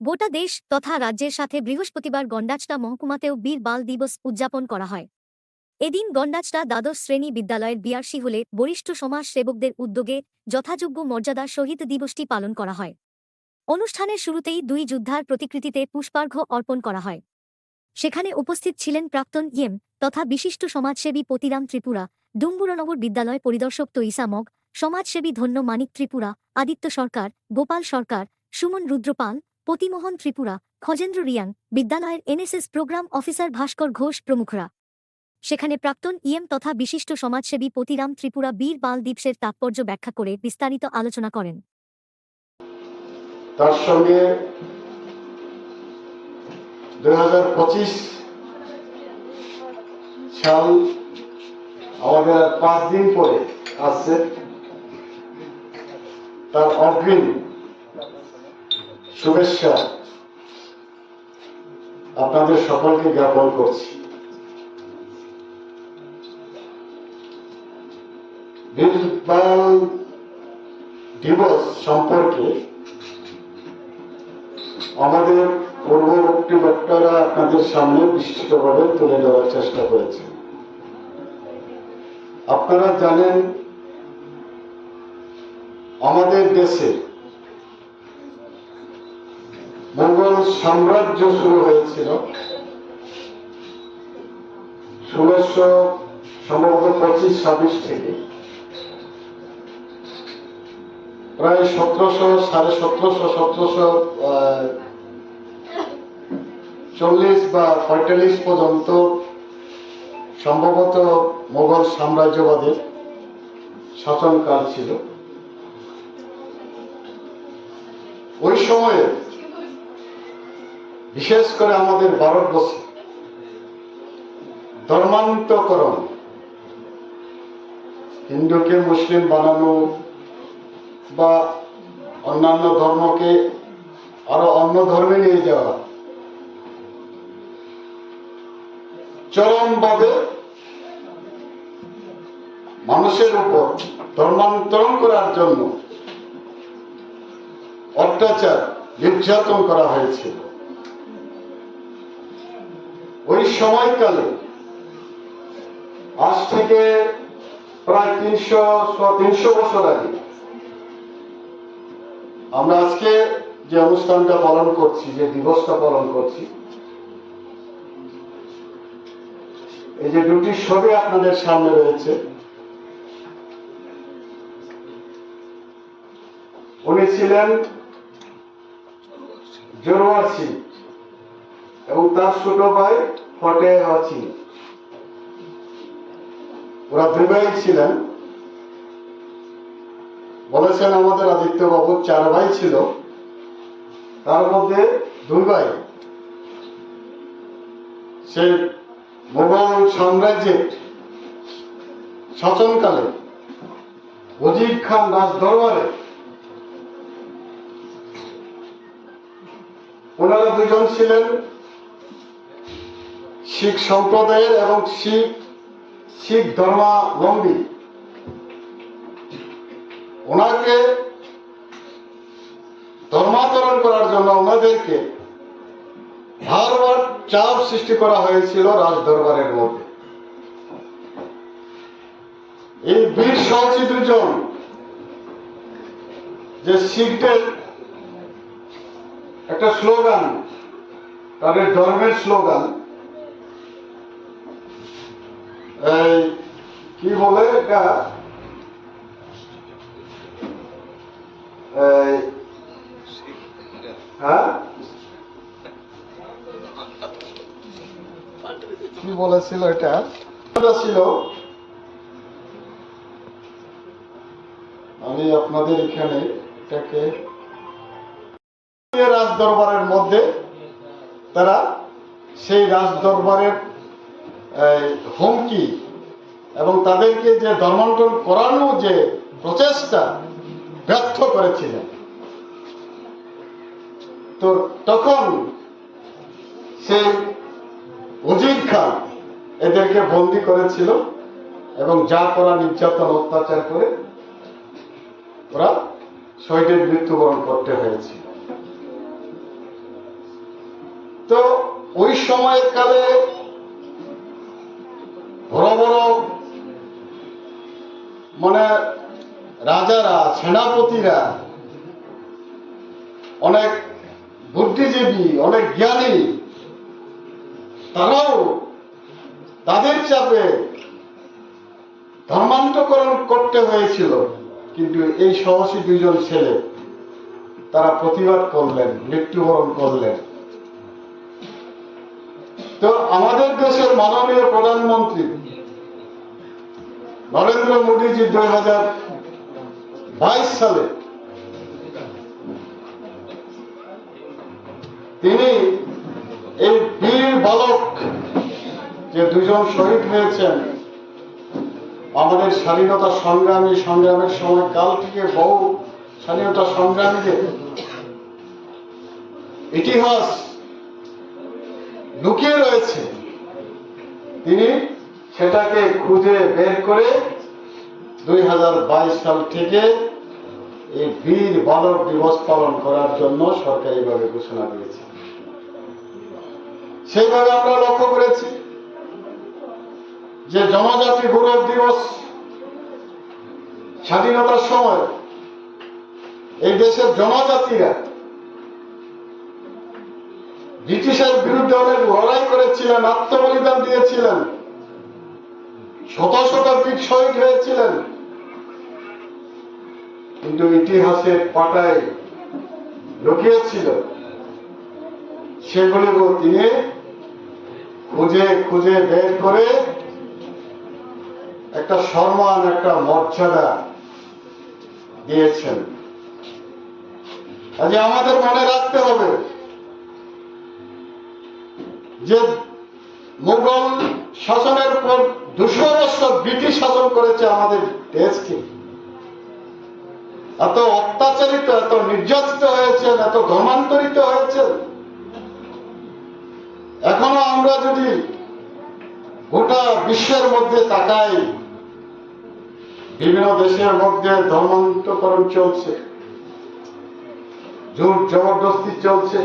গোটা দেশ তথা রাজ্যের সাথে বৃহস্পতিবার গন্ডাচটা মহকুমাতেও বীর বাল দিবস উদযাপন করা হয়। এদিন গন্ডাচটা দ্বাদশ শ্রেণি বিদ্যালয়ের বিআরসি হলে বরিষ্ঠ সমাজ সেবকদের উদ্যোগে যথাযোগ্য মর্যাদা শহীদ দিবসটি পালন করা হয়। অনুষ্ঠানের শুরুতেই দুই যোদ্ধার প্রতিকৃতিতে পুষ্পার্ঘ্য অর্পণ করা হয়। সেখানে উপস্থিত ছিলেন প্রাক্তন ইয়েম তথা বিশিষ্ট সমাজসেবী পতিরাম ত্রিপুরা, ডুম্বুরনগর বিদ্যালয় পরিদর্শক তৈসা মগ, সমাজসেবী ধন্য মানিক ত্রিপুরা, আদিত্য সরকার, গোপাল সরকার, সুমন রুদ্রপাল পতিমোহন ত্রিপুরা, খজেন্দ্র রিয়াং, বিদ্যালয়ের NSS programme officer Bhaskar Ghosh প্রমুখরা। সেখানে প্রাক্তন ইএম তথা বিশিষ্ট সমাজসেবী পতিরাম ত্রিপুরা বীর বাল দিবসের তাৎপর্য ব্যাখ্যা করে বিস্তারিত আলোচনা করেন। তার সঙ্গে সাল আমাদের পাঁচ দিন পরে আসছে তার অগ্রিম শুভেচ্ছা। আপনাদের সকলকে জ্ঞাপন করছি। দিবস সম্পর্কে আমাদের পূর্ববর্তী বক্তারা আপনাদের সামনে বিস্তৃতভাবে তুলে ধরার চেষ্টা করেছে আপনারা জানেন, আমাদের দেশে মোগল সাম্রাজ্য শুরু হয়েছিল। ষোলোশো সম্ভবত পঁচিশ, ছাব্বিশ থেকে। প্রায় সতেরোশো, সাড়ে সতেরোশো সতেরোশো চল্লিশ বা পঁয়তাল্লিশ পর্যন্ত সম্ভবত মোগল সাম্রাজ্যবাদের শাসনকাল ছিল। ওই সময়ে বিশেষ করে আমাদের ভারতবর্ষে। ধর্মান্তকরণ। হিন্দুকে মুসলিম বানানো বা অন্যান্য ধর্মকে আরও অন্য ধর্মে নিয়ে যাওয়া। চরমভাবে মানুষের উপর ধর্মান্তরণ করার জন্য অত্যাচার, নির্যাতন করা হয়েছিল ওই সময়কালে আজ থেকে প্রায় তিনশো তিনশো বছর আগে আমরা আজকে যে অনুষ্ঠানটা পালন করছি, যে দিবসটা পালন করছি, এই যে দুটি ছবি আপনাদের সামনে রয়েছে, উনি ছিলেন জোরওয়ার সিং। এবং তার ছোট ভাই ফটে সিং ওরা ভাই ছিলেন। বলেছেন আমাদের আদিত্য বাবু চার ভাই ছিল। তার মধ্যে দুই ভাই। সে মোগল সাম্রাজ্যের শাসনকালে ওজির খান রাজ দরবারে ওনারা দুজন ছিলেন শিখ সম্প্রদায়ের এবং শিখ শিখ ধর্মাবলম্বী। ওনাকে ধর্মাচরণ করার জন্য ওনাদেরকে বারবার চাপ সৃষ্টি করা হয়েছিল রাজ দরবারের মধ্যে। এই বীর সাহসী দুজন যে শিখদের একটা স্লোগান, তাদের ধর্মের স্লোগান এই, কি বলে এটা? হ্যাঁ? কি বলেছিল এটা? ছিল। আমি আপনাদের এখানে এটাকে রাজ দরবারের মধ্যে তারা সেই রাজ দরবারের হুমকি এবং তাদেরকে যে ধর্মান্তর করানো যে প্রচেষ্টা ব্যর্থ করেছিলেন। তো তখন সেই অজিত খান এদেরকে বন্দি করেছিল এবং যা করা নির্যাতন, অত্যাচার করে ওরা শহীদের মৃত্যুবরণ করতে হয়েছিল। তো ওই সময়ের কালে বড় বড় মানে রাজারা, সেনাপতিরা, অনেক বুদ্ধিজীবী, অনেক জ্ঞানী, তারাও তাদের চাপে ধর্মান্তকরণ করতে হয়েছিল। কিন্তু এই সাহসী দুইজন ছেলে, তারা প্রতিবাদ করলেন, মৃত্যুবরণ করলেন। তো আমাদের দেশের মাননীয় প্রধানমন্ত্রী নরেন্দ্র মোদীজি দুই হাজার বাইশ সালে তিনি এই বীর বালক যে দুজন শহীদ হয়েছেন, আমাদের স্বাধীনতা সংগ্রামী সংগ্রামের সময় কাল থেকে বহু স্বাধীনতা সংগ্রামীদের ইতিহাস লুকিয়ে রয়েছে। তিনি সেটাকে খুঁজে বের করে দুই হাজার বাইশ সাল থেকে এই বীর বালক দিবস পালন করার জন্য সরকারিভাবে ঘোষণা দিয়েছে। সেইভাবে আমরা লক্ষ্য করেছি যে জনজাতি গৌরব দিবস স্বাধীনতার সময় এই দেশের জনজাতিরা ব্রিটিশের বিরুদ্ধে অনেক লড়াই করেছিলেন, আত্মবলিদান দিয়েছিলেন। শত শত বীর শহীদ হয়েছিলেন। কিন্তু ইতিহাসের পাতায় লুকিয়েছিল সেগুলিকে তিনি খুঁজে খুঁজে বের করে একটা সম্মান, একটা মর্যাদা দিয়েছেন। আজ আমাদের মনে রাখতে হবে যে মুঘল শাসনের পর দুশো বছর ব্রিটিশ শাসন করেছে আমাদের দেশকে এত অত্যাচারিত, এত নির্যাতিত হয়েছেন, এত ধর্মান্তরিত এখনও আমরা যদি গোটা বিশ্বের মধ্যে তাকাই, বিভিন্ন দেশের মধ্যে ধর্মান্তকরণ চলছে জোর জবরদস্তি চলছে,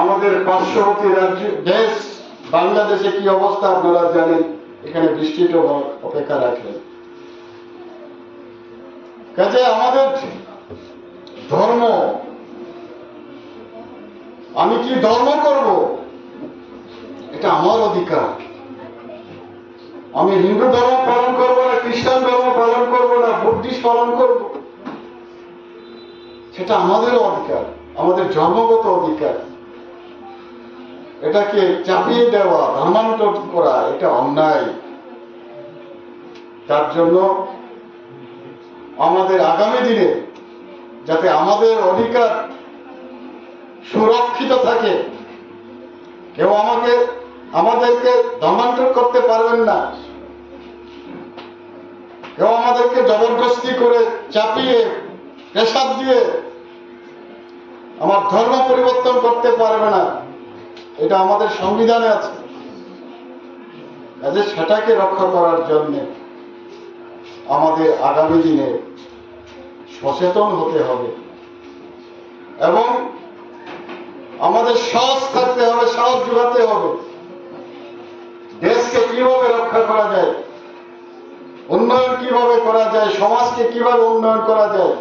আমাদের পার্শ্ববর্তী রাজ্য, দেশ, বাংলাদেশে কি অবস্থা আপনারা জানেন? এখানে বৃষ্টিটা অপেক্ষা রাখেন কাজে আমাদের ধর্ম, আমি কি ধর্ম করব? এটা আমার অধিকার। আমি হিন্দু ধর্ম পালন করব না, খ্রিস্টান ধর্ম পালন করব না, বুদ্ধিস্ট পালন করব? সেটা আমাদেরও অধিকার, আমাদের জন্মগত অধিকার। এটাকে চাপিয়ে দেওয়া ধর্মান্তর করা, এটা অন্যায়। তার জন্য আমাদের আগামী দিনে যাতে আমাদের অধিকার সুরক্ষিত থাকে, কেউ আমাকে, আমাদেরকে ধর্মান্তর করতে পারবেন না। কেউ আমাদেরকে জবরদস্তি করে চাপিয়ে, পেশাব দিয়ে আমার ধর্ম পরিবর্তন করতে পারবে না। এটা আমাদের সংবিধানে আছে। সেটাকে রক্ষা করার জন্য আমাদের আগামী দিনে সচেতন হতে হবে এবং আমাদের সাহস থাকতে হবে, সাহস জোগাতে হবে। দেশকে কীভাবে রক্ষা করা যায়, উন্নয়ন কীভাবে করা যায়, সমাজকে কীভাবে উন্নয়ন করা যায়,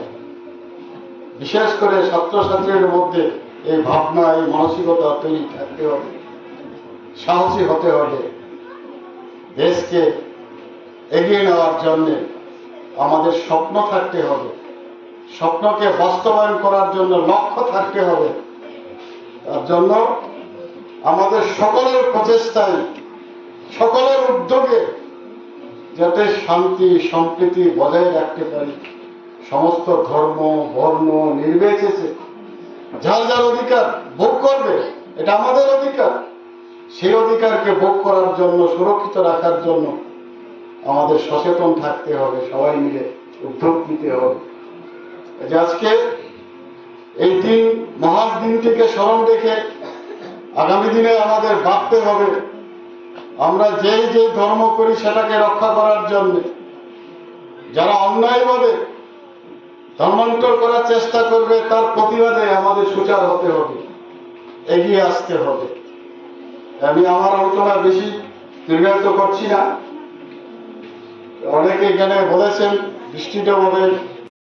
বিশেষ করে ছাত্রছাত্রীদের মধ্যে এই ভাবনা, এই মানসিকতা তৈরি থাকতে হবে। সাহসী হতে হবে। দেশকে এগিয়ে নেওয়ার জন্য আমাদের স্বপ্ন থাকতে হবে। স্বপ্নকে বাস্তবায়ন করার জন্য লক্ষ্য থাকতে হবে। তার জন্য আমাদের সকলের প্রচেষ্টায়, সকলের উদ্যোগে যাতে শান্তি, সম্প্রীতি বজায় রাখতে পারি। সমস্ত ধর্ম, বর্ণ, নির্বিশেষে যার যার অধিকার ভোগ করবে, এটা আমাদের অধিকার। সেই অধিকারকে ভোগ করার জন্য, সুরক্ষিত রাখার জন্য আমাদের সচেতন থাকতে হবে, সবাই মিলে উদ্যোগ নিতে হবে। আজকে এই দিন, মহান দিনটিকে স্মরণ রেখে আগামী দিনে আমাদের ভাবতে হবে, আমরা যেই যে ধর্ম করি সেটাকে রক্ষা করার জন্য, যারা অন্যায়ভাবে ধর্মান্তর করার চেষ্টা করবে, তার প্রতিবাদে আমাদের সুচার হতে হবে, এগিয়ে আসতে হবে। আমি আমার আলোচনা বেশি দীর্ঘায়িত করছি না। অনেকে এখানে বলেছেন, দৃষ্টিটা হবে